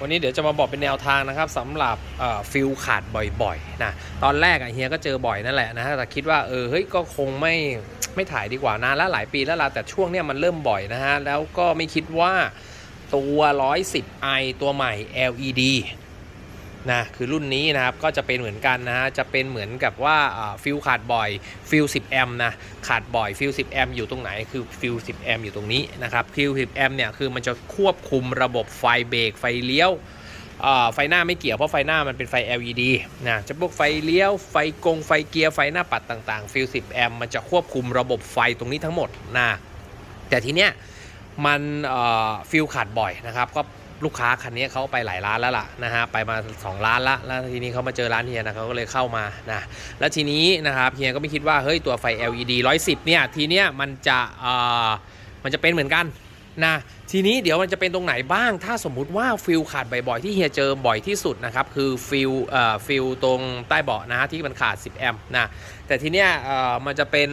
วันนี้เดี๋ยวจะมาบอกเป็นแนวทางนะครับสำหรับฟิลขาดบ่อยๆนะตอนแรกอะเฮียก็เจอบ่อยนั่นแหละนะฮะแต่คิดว่าเออเฮ้ยก็คงไม่ไม่ถ่ายดีกว่านานแล้วหลายปีแล้วล่ะแต่ช่วงเนี้ยมันเริ่มบ่อยนะฮะแล้วก็ไม่คิดว่าตัว 110i ตัวใหม่ LED นะคือรุ่นนี้นะครับก็จะเป็นเหมือนกันนะฮะจะเป็นเหมือนกับว่าฟิลขาดบ่อยฟิล10แอมป์นะขาดบ่อยฟิล10แอมป์อยู่ตรงไหนคือฟิล10แอมป์อยู่ตรงนี้นะครับฟิล10แอมป์เนี่ยคือมันจะควบคุมระบบไฟเบรกไฟเลี้ยวไฟหน้าไม่เกี่ยวเพราะไฟหน้ามันเป็นไฟ LED นะจะพวกไฟเลี้ยวไฟกงไฟเกียร์ไฟหน้าปัดต่างๆฟิล10แอมป์มันจะควบคุมระบบไฟตรงนี้ทั้งหมดนะแต่ทีเนี้ยมันฟิลขาดบ่อยนะครับก็ ลูกค้าคันนี้เขาไปหลายร้านแล้วล่ะนะฮะไปมา 2 ร้านละแล้วทีนี้เขามาเจอร้านเฮียนะเขาก็เลยเข้ามานะแล้วทีนี้นะครับเฮียก็ไม่คิดว่าเฮ้ยตัวไฟ LED 110เนี่ยทีเนี้ยมันจะเอ่อมันจะเป็นเหมือนกันนะทีนี้เดี๋ยวมันจะเป็นตรงไหนบ้าง ถ้าสมมุติว่าฟิลขาดบ่อยๆที่เฮียเจอบ่อยที่สุดนะครับคือฟิลเอ่อฟิลตรงใต้เบาะนะฮะที่มันขาด 10 แอมป์นะแต่ทีเนี้ยเอ่อมันจะเป็น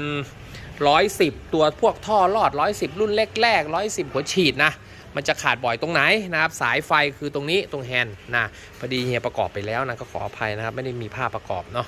110 ตัวพวกท่อลอด 110 รุ่นแรกๆ110 หัวฉีดนะ มันจะขาดบ่อยตรงไหนนะครับ สายไฟคือตรงนี้ตรงแฮนด์นะพอดีเฮียประกอบไปแล้วนะก็ขออภัยนะครับ ไม่ได้มีภาพประกอบเนาะ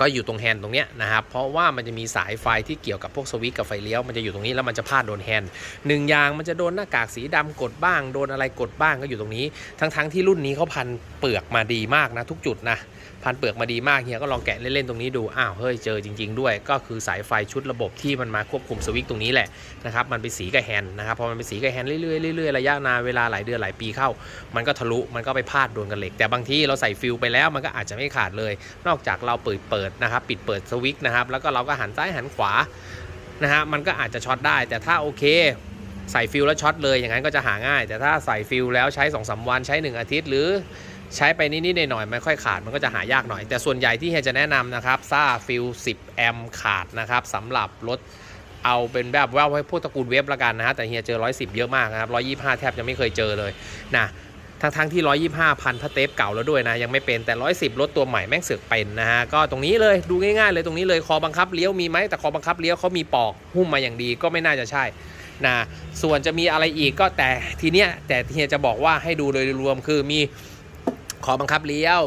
ก็อยู่ตรงแฮนด์ตรงเนี้ยนะครับ เพราะว่ามันจะมีสายไฟที่เกี่ยวกับพวกสวิตช์กับไฟเลี้ยว มันจะอยู่ตรงนี้แล้วมันจะพาดโดนแฮนด์หนึ่งอย่างมันจะโดนหน้ากากสีดำกดบ้าง โดนอะไรกดบ้างก็อยู่ตรงนี้ ทั้งๆที่รุ่นนี้เขาพันเปลือกมาดีมากนะทุกจุดนะ พันเปลือกมาดีมากเฮียก็ลองแกะเล่นๆตรงนี้ดู อ้าวเฮ้ยเจอจริง ๆ ด้วย ก็คือสายไฟชุดระบบที่มันมาควบคุมสวิตช์ตรงนี้แหละนะครับมันไปสีกับแฮนด์นะครับพอมันไปสีกับแฮนด์เรื่อยๆเรื่อยๆระยะนานเวลาหลายเดือนหลายปีเข้า มันก็ทะลุมันก็ไปพาดโดนกันเหล็ก แต่บางทีเราใส่ฟิลไปแล้วมันก็อาจจะไม่ขาดเลย นอกจากเราเปิดเปิดนะครับ ปิดเปิดสวิตช์นะครับ แล้วก็เราก็หันซ้ายหันขวานะฮะ มันก็อาจจะช็อตได้ แต่ถ้าโอเค ใส่ฟิลแล้วช็อตเลย อย่างนั้นก็จะหาง่าย แต่ถ้าใส่ฟิลแล้วใช้2อสวันใช้ 1 อาทิตย์ หรือใช้ไปนิดๆหน่อยๆไม่ค่อยขาด มันก็จะหายากหน่อย แต่ส่วนใหญ่ที่เฮียจะแนะนำนะครับซ่าฟิล10 แอมขาดนะครับสำหรับรถเอาเป็นแบบว่าไว้พวกตระกูลเวฟละกันนะฮะแต่เฮียเจอ 110 เยอะมากนะครับ 125 แทบจะไม่เคยเจอเลยนะ ทั้งทั้งที่ 125 พันถ้าเทปเก่าแล้วด้วยนะ ยังไม่เป็นแต่ 110 รถตัวใหม่แม่งเสือกเป็นนะฮะ ก็ตรงนี้เลยดูง่ายๆ เลยตรงนี้เลยคอบังคับเลี้ยวมีไหมแต่คอบังคับเลี้ยวเขามีปอกหุ้มมาอย่างดีก็ไม่น่าจะใช่นะส่วนจะมีอะไรอีกก็แต่ทีเนี้ยแต่เฮียจะบอกว่าให้ดูโดยรวมคือมีขอบังคับเลี้ยว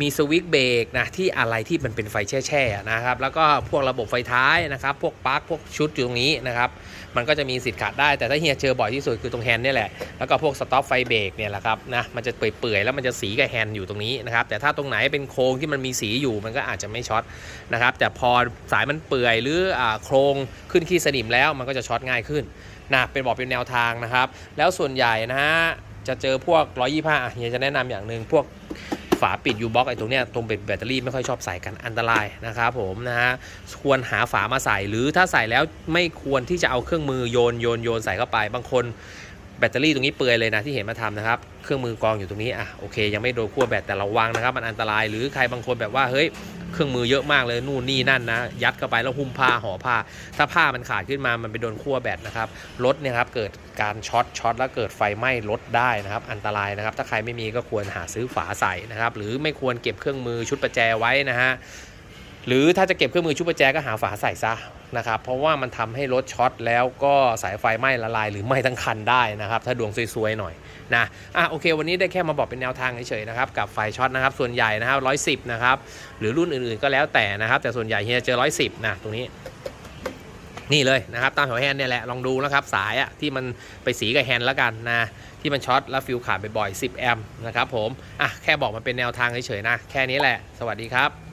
มีสวิตช์เบรกนะที่อะไรที่มันเป็นไฟแช่ๆนะครับแล้วก็พวกระบบไฟท้ายนะครับ พวกปลั๊กพวกชุดอยู่ตรงนี้นะครับ มันก็จะมีสิทธิ์ขาดได้แต่ถ้าเฮียเจอบ่อยที่สุดคือตรงแฮนด์นี่แหละแล้วก็พวกสต็อปไฟเบรกเนี่ยแหละครับนะมันจะเปื่อยๆแล้วมันจะสีกับแฮนด์อยู่ตรงนี้นะครับแต่ถ้าตรงไหนเป็นโครงที่มันมีสีอยู่มันก็อาจจะไม่ช็อตนะครับแต่พอสายมันเปื่อยหรืออโครงขึ้นขี้สนิมแล้วมันก็จะช็อตง่ายขึ้นนะเป็นบอกเป็นแนวทางนะครับ แล้วส่วนใหญ่นะฮะจะเจอพวก 125อะเฮียจะแนะนำอย่างหนึ่งพวก ฝาปิดยูบ็อกไอ้ตรงเนี้ยตรงเป็นแบตเตอรี่ไม่ค่อยชอบใส่กันอันตรายนะครับผมนะฮะควรหาฝามาใส่หรือถ้าใส่แล้วไม่ควรที่จะเอาเครื่องมือโยนโยนโยนใส่เข้าไปบางคน แบตเตอรี่ตรงนี้เปื่อยเลยนะที่เห็นมาทำนะครับ เครื่องมือกองอยู่ตรงนี้อะโอเคยังไม่โดนขั้วแบตแต่ระวังนะครับ มันอันตรายหรือใครบางคนแบบว่าเฮ้ยเครื่องมือเยอะมากเลยนู่นนี่นั่นนะ ยัดเข้าไปแล้วหุ้มผ้าห่อผ้า ถ้าผ้ามันขาดขึ้นมามันไปโดนขั้วแบตนะครับรถเนี่ยครับเกิดการช็อตช็อตแล้วเกิดไฟไหม้รถได้นะครับ อันตรายนะครับ ถ้าใครไม่มีก็ควรหาซื้อฝาใส่นะครับ หรือไม่ควรเก็บเครื่องมือชุดประแจไว้นะฮะ หรือถ้าจะเก็บเครื่องมือชุดประแจก็หาฝาใส่ซะนะครับ เพราะว่ามันทำให้รถช็อตแล้วก็สายไฟไหม้ละลาย หรือไหม้ทั้งคันได้นะครับ ถ้าดวงซวยๆหน่อยนะอะโอเค วันนี้ได้แค่มาบอกเป็นแนวทางเฉยๆนะครับ กับไฟช็อตนะครับ ส่วนใหญ่นะครับร้อยสิบนะครับหรือรุ่นอื่นๆก็แล้วแต่นะครับ แต่ส่วนใหญ่เฮียเจอร้อยสิบนะตรงนี้นี่เลยนะครับตามแถวแฮนด์เนี่ยแหละลองดูนะครับสายอะที่มันไปสีกับแฮนด์แล้วกันนะที่มันช็อตแล้วฟิวขาดบ่อยๆ10 แอมป์นะครับผมอะแค่บอกมันเป็นแนวทางเฉยๆนะ แค่นี้แหละ สวัสดีครับ